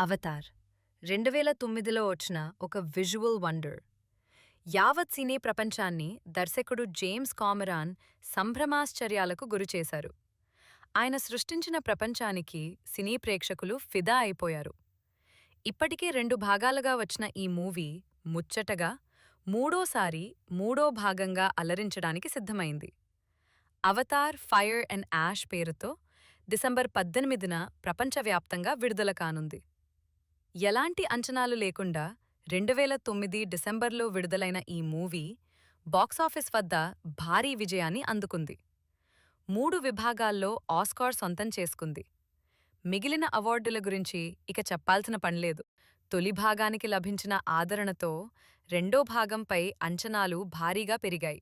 Avatar. రెండు వేల తొమ్మిదిలో వచ్చిన ఒక విజువల్ వండర్. యావత్ సినీ ప్రపంచాన్ని దర్శకుడు జేమ్స్ కామరాన్ సంభ్రమాశ్చర్యాలకు గురిచేశారు ఆయన సృష్టించిన ప్రపంచానికి సినీ ప్రేక్షకులు ఫిదా అయిపోయారు. ఇప్పటికే రెండు భాగాలుగా వచ్చిన ఈ మూవీ ముచ్చటగా మూడోసారి మూడో భాగంగా అలరించడానికి సిద్ధమైంది. అవతార్ ఫైర్ అండ్ యాష్ పేరుతో డిసెంబర్ పద్దెనిమిదిన ప్రపంచవ్యాప్తంగా విడుదల కానుంది. ఎలాంటి అంచనాలు లేకుండా రెండువేల తొమ్మిది డిసెంబర్లో విడుదలైన ఈ మూవీ బాక్సాఫీస్ వద్ద భారీ విజయాన్ని అందుకుంది. మూడు విభాగాల్లో ఆస్కార్ సొంతం చేసుకుంది. మిగిలిన అవార్డుల గురించి ఇక చెప్పాల్సిన పనిలేదు తొలి భాగానికి లభించిన ఆదరణతో రెండో భాగంపై అంచనాలు భారీగా పెరిగాయి.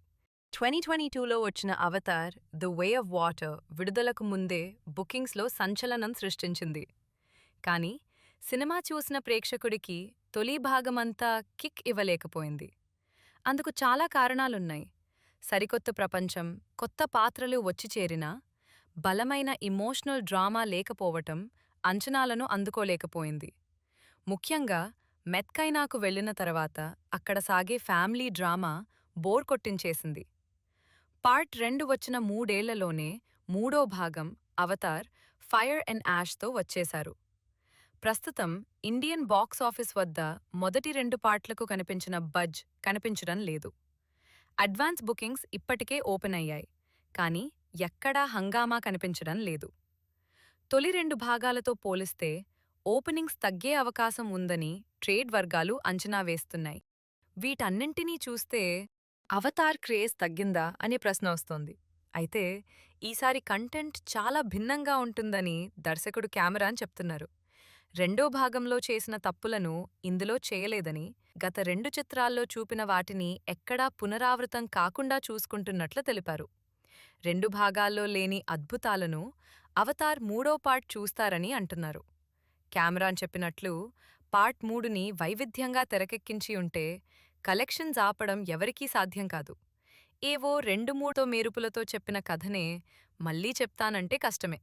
ట్వంటీ ట్వంటీ టూలో వచ్చిన Avatar the way of water విడుదలకు ముందే బుకింగ్స్లో సంచలనం సృష్టించింది. కానీ సినిమా చూసిన ప్రేక్షకుడికి తొలి భాగమంతా కిక్ ఇవ్వలేకపోయింది. అందుకు చాలా కారణాలున్నాయి. సరికొత్త ప్రపంచం కొత్త పాత్రలు వచ్చి చేరినా బలమైన ఇమోషనల్ డ్రామా లేకపోవటం అంచనాలను అందుకోలేకపోయింది. ముఖ్యంగా మెత్కైనాకు వెళ్ళిన తర్వాత అక్కడ సాగే ఫ్యామిలీ డ్రామా బోర్ కొట్టించేసింది. పార్ట్ రెండు వచ్చిన మూడేళ్ళలోనే మూడో భాగం అవతార్ ఫైర్ అండ్ యాష్తో వచ్చేశారు. ప్రస్తుతం ఇండియన్ బాక్స్ ఆఫీస్ వద్ద మొదటి రెండు పార్ట్లకు కనిపించిన బజ్ కనిపించడం లేదు. అడ్వాన్స్ బుకింగ్స్ ఇప్పటికే ఓపెన్ అయ్యాయి కానీ ఎక్కడా హంగామా కనిపించడం లేదు. తొలి రెండు భాగాలతో పోలిస్తే ఓపెనింగ్స్ తగ్గే అవకాశం ఉందని ట్రేడ్ వర్గాలు అంచనా వేస్తున్నాయి. వీటన్నింటినీ చూస్తే అవతార్ క్రేజ్ తగ్గిందా అనే ప్రశ్న వస్తోంది. అయితే ఈసారి కంటెంట్ చాలా భిన్నంగా ఉంటుందని దర్శకుడు కెమెరాన్ చెప్తున్నారు. రెండో భాగంలో చేసిన తప్పులను ఇందులో చేయలేదని గత రెండు చిత్రాల్లో చూపిన వాటిని ఎక్కడా పునరావృతం కాకుండా చూసుకుంటున్నట్లు తెలిపారు. రెండు భాగాల్లో లేని అద్భుతాలను అవతార్ మూడో పార్ట్ చూస్తారని అంటున్నారు. కెమెరాన్ చెప్పినట్లు పార్ట్ మూడుని వైవిధ్యంగా తెరకెక్కించి ఉంటే కలెక్షన్స్ ఆపడం ఎవరికీ సాధ్యం కాదు. ఏవో రెండు మూడో మేరుపులతో చెప్పిన కథనే మళ్ళీ చెప్తానంటే కష్టమే.